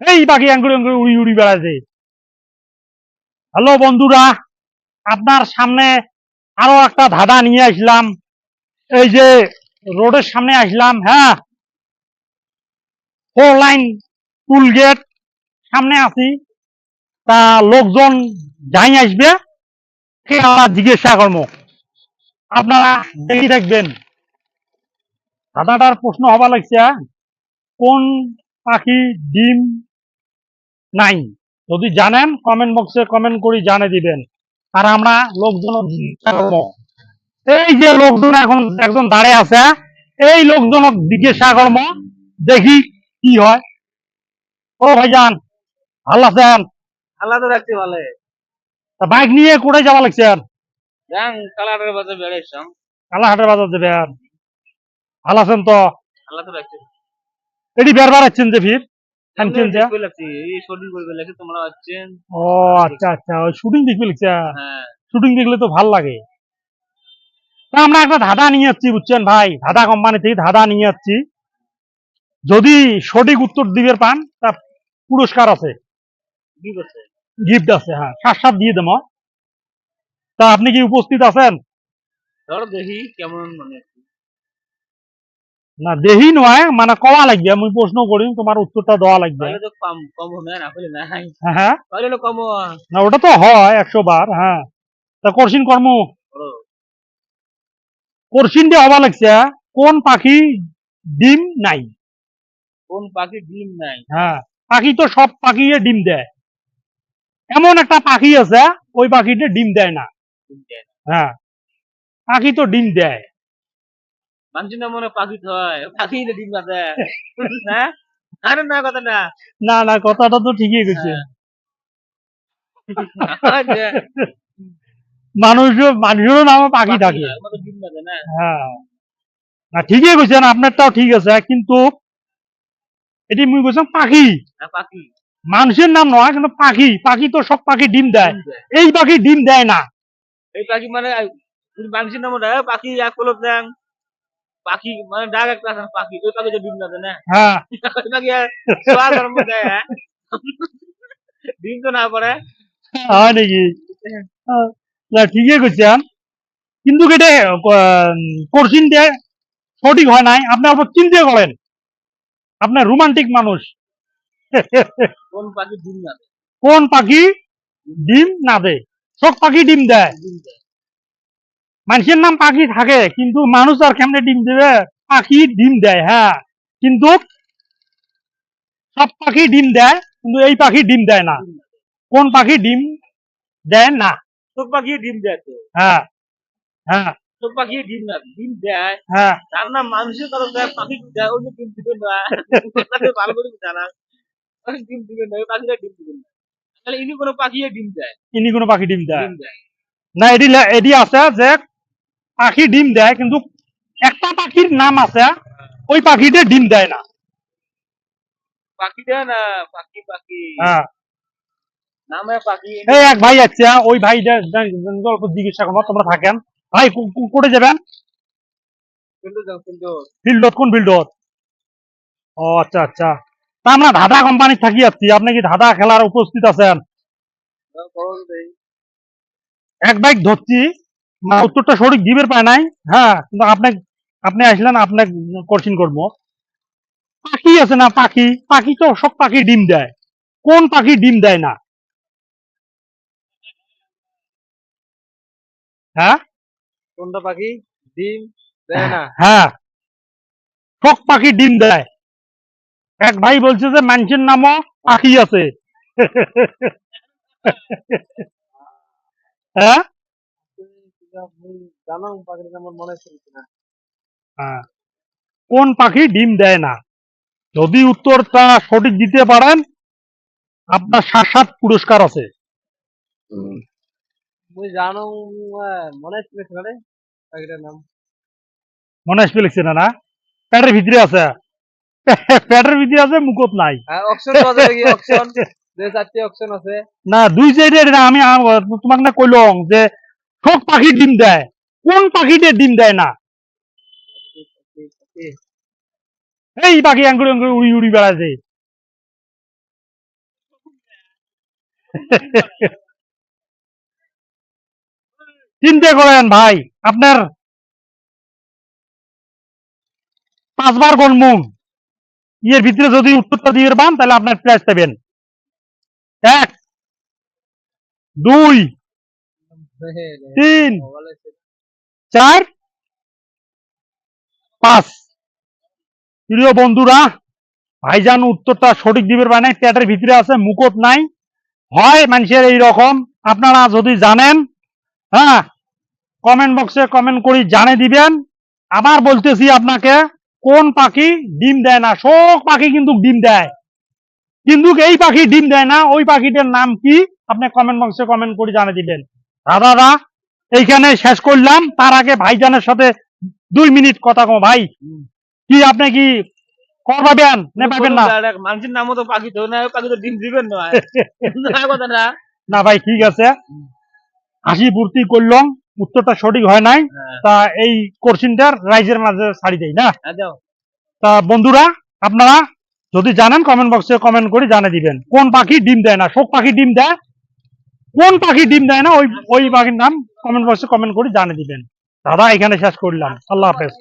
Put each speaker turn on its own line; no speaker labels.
এই পাখি আঙ্গুরি আঙ্গুরি উড়ি উড়ি বেড়াচ্ছে হ্যালো বন্ধুরা, আপনার সামনে আরও একটা ধাঁধা নিয়ে আসলাম। এই যে রোডের সামনে আসলাম হ্যাঁ? ফোর লাইন টুল গেট সামনে আছি। তা লোকজন যাই আসবে সে আমরা জিজ্ঞাসা করব। আপনারা দেখি থাকবেন দাদাটার প্রশ্ন হবা লাগছে, কোন পাখি ডিম নাই। যদি জানেন কমেন্ট বক্সে কমেন্ট করে জানে দিবেন। আর আমরা লোকজন এই যে লোকজন এখন একজন দাঁড়িয়ে আছে এই লোকজনক জিজ্ঞাসা করব দেখি কি হয়। ও ভাইজান ভালো আছেন?
আল্লাহ তো রাখতে ভালো।
তা বাইক নিয়ে কোথায় যাওয়া
লাগছে কালারের বাজার বেড়াইছাম
কালাহাটের বাজার দেবেন ভালো আছেন তো?
আল্লাহ তো রাখতে
এটি বাড়াচ্ছেন যে
করবে লাগছে তোমরা আছেন
ও আচ্ছা আচ্ছা শুটিং দেখবে লিখছে
হ্যাঁ।
শুটিং দেখলে তো ভালো লাগে। আমরা একটা ধাঁধা নিয়ে যাচ্ছি বুঝছেন ভাই? ধাঁধা কোম্পানি থেকে ধাঁধা নিয়ে যাচ্ছি যদি সঠিক উত্তর দিবের পান তা পুরস্কার আছে। গিফট আছে। হ্যাঁ। সাত সাত দিয়ে দেবো। তা আপনি কি উপস্থিত আছেন?
ধরো দেখি কেমন মানে
না দেহি নয় মানে কওয়া লাগবে আমি প্রশ্ন করি তোমার উত্তরটা দেওয়া লাগবে
কম কম না হলে
হ্যাঁ
কম
ওটা তো হয় একশো বার হ্যাঁ তা করছিন কর্ম
করো
করছিন দিয়ে হবা লাগছে কোন পাখি ডিম নাই?
কোন পাখি ডিম নাই?
হ্যাঁ পাখি তো সব পাখি ডিম দেয়। এমন একটা পাখি আছে ওই পাখিটা ডিম দেয় না।
ডিম দেয় না।
হ্যাঁ পাখি তো ডিম দেয়।
মানুষের না মনে পাখি হয়। পাখি ডিম না হ্যাঁ? আরে না কথা না।
না না কথাটা তো ঠিকই গেছে
আচ্ছা,
মানুষ মানুষেরও নামে পাখি থাকে।
হয়, না।
হ্যাঁ। ঠিকই কইছেন আপনারটাও ঠিক আছে কিন্তু এটি মুই কইছিলাম পাখি।
হ্যাঁ, পাখি।
মানুষের নাম নয় কিন্তু পাখি। পাখি তো সব পাখি ডিম দেয়। এই পাখি ডিম দেয় না।
এই পাখি মানে মানুষের নাম পাখি এক কলপ দেন। পাখি মানে ডাক একটা আছে পাখি ওই পাখি তো ডিম না দেয়
হ্যাঁ।
ওই পাখি আর সোয়া গরম দেয় হ্যাঁ? ডিম তো না পড়ে।
হয় নাকি? না ঠিকই কিন্তু এটা কোর্সিন দিয়ে সঠিক হয় নাই। আপনি আবার চিন্তা করেন। আপনার রোমান্টিক মানুষ।
কোন পাখি ডিম না দেয়?
কোন পাখি ডিম না দেয়? সব পাখি ডিম দেয়।
ডিম দেয়।
মানুষের নাম পাখি থাকে কিন্তু মানুষ আর কেমনে ডিম দেবে? পাখি ডিম দেয় হ্যাঁ। কিন্তু সব পাখি ডিম দেয় কিন্তু এই পাখি ডিম দেয় না। কোন পাখি ডিম দেয় না?
সব পাখি ডিম দেয় তো।
হ্যাঁ হ্যাঁ।
সব পাখি ডিম না ডিম দেয়।
হ্যাঁ।
তার না মানুষের তরফ দেয় পাখি দেয় ওই ডিম দিবে না। ভালো করে জানা। ডিম দিবে না ওই পাখিটা ডিম দিবে না। তাহলে ইনি কোনো পাখি ডিম দেয়।
ইনি কোনো পাখি ডিম দেয়। না এটি এটি আছে যে পাখি ডিম দেয় কিন্তু একটা পাখির নাম আছে ওই পাখিটা ডিম দেয় না।
পাখি দেয় না পাখি পাখি।
হ্যাঁ।
নামে পাখি।
এই এক ভাই আছে ওই ভাই জিজ্ঞাসা করব তোমরা থাকেন। ভাই কোটে যাবেন? ফিল্ডত কোন ফিল্ডত? ও আচ্ছা আচ্ছা। তা আমরা ধাঁধা কোম্পানি থাকি যাচ্ছি আপনি কি ধাঁধা খেলার উপস্থিত আছেন। এক বাইক ধরছি। উত্তরটা সঠিক দিবের পায় নাই। হ্যাঁ কিন্তু আপনি আপনি আসলেন আপনাকে কঠিন করব। পাখি আছে না পাখি? পাখি তো সব পাখি ডিম দেয়। কোন পাখি ডিম দেয় না? হ্যাঁ?
কোনটা পাখি ডিম দেয় না?
হ্যাঁ। সব পাখি ডিম দেয়। এক ভাই বলছে যে মানুষের নামও পাখি আছে। হ্যাঁ
জানো পাখির নাম মনে চলছে না
হ্যাঁ। কোন। পাখি ডিম দেয় না? যদি উত্তরটা সঠিক দিতে পারেন আপনার সাত সাত পুরস্কার আছে।
মনে
আসবে লিখছে না না? পেটের ভিতরে আছে। পেটের ভিতরে আছে মুখত নাই।
আছে
না দুই সাইডে আমি তোমাকে না কইলং যে সব পাখি ডিম দেয়। কোন পাখিতে ডিম দেয় না? এই পাখি আঙ্গুরি আঙ্গুরি উড়ি উড়ি বেড়াচ্ছে। চিন্তা করেন ভাই, আপনার পাঁচবার গণমুন ইয়ের ভিতরে যদি উত্তরটা দিয়ে পান তাহলে আপনার প্রাইজ পাবেন। এক, দুই তিন, চার, পাঁচ। প্রিয় বন্ধুরা, ভাইজান উত্তরটা সঠিক দিবের ভিতরে আছে, মুকুট নাই। হয় মানুষের রকম আপনারা যদি জানেন হ্যাঁ কমেন্ট বক্সে কমেন্ট করে জানে দিবেন। আবার বলতেছি আপনাকে, কোন পাখি ডিম দেয় না? সব পাখি কিন্তু ডিম দেয়। কিন্তু এই পাখি ডিম দেয় না, ওই পাখিটার নাম কি? আপনি কমেন্ট বক্সে কমেন্ট করে জানে দিবেন। দাদারা এইখানে শেষ করলাম। তার আগে ভাইজানের সাথে দুই মিনিট কথা কম ভাই। কি আপনি কি কর পাবেন না পাবেন না।
মানুষের নামও তো পাখি তো না পাখি তো ডিম দিবেন না। না কথা না।
না ভাই ঠিক আছে। হাসি ফুর্তি করলাম উত্তরটা সঠিক হয় নাই।
হ্যাঁ,
তা এই রাইজের মাঝে ছাড়ি দেই না?
হ্যাঁ,
তা বন্ধুরা আপনারা যদি জানেন কমেন্ট বক্সে কমেন্ট করে জানিয়ে দিবেন। কোন পাখি ডিম দেয় না? শোক পাখি ডিম দেয়? কোন পাখি ডিম দেয় না, ওই ওই পাখির নাম কমেন্ট বক্সে কমেন্ট করে জানিয়ে দিবেন। দাদা, এখানে শেষ করলাম। আল্লাহ হাফেজ।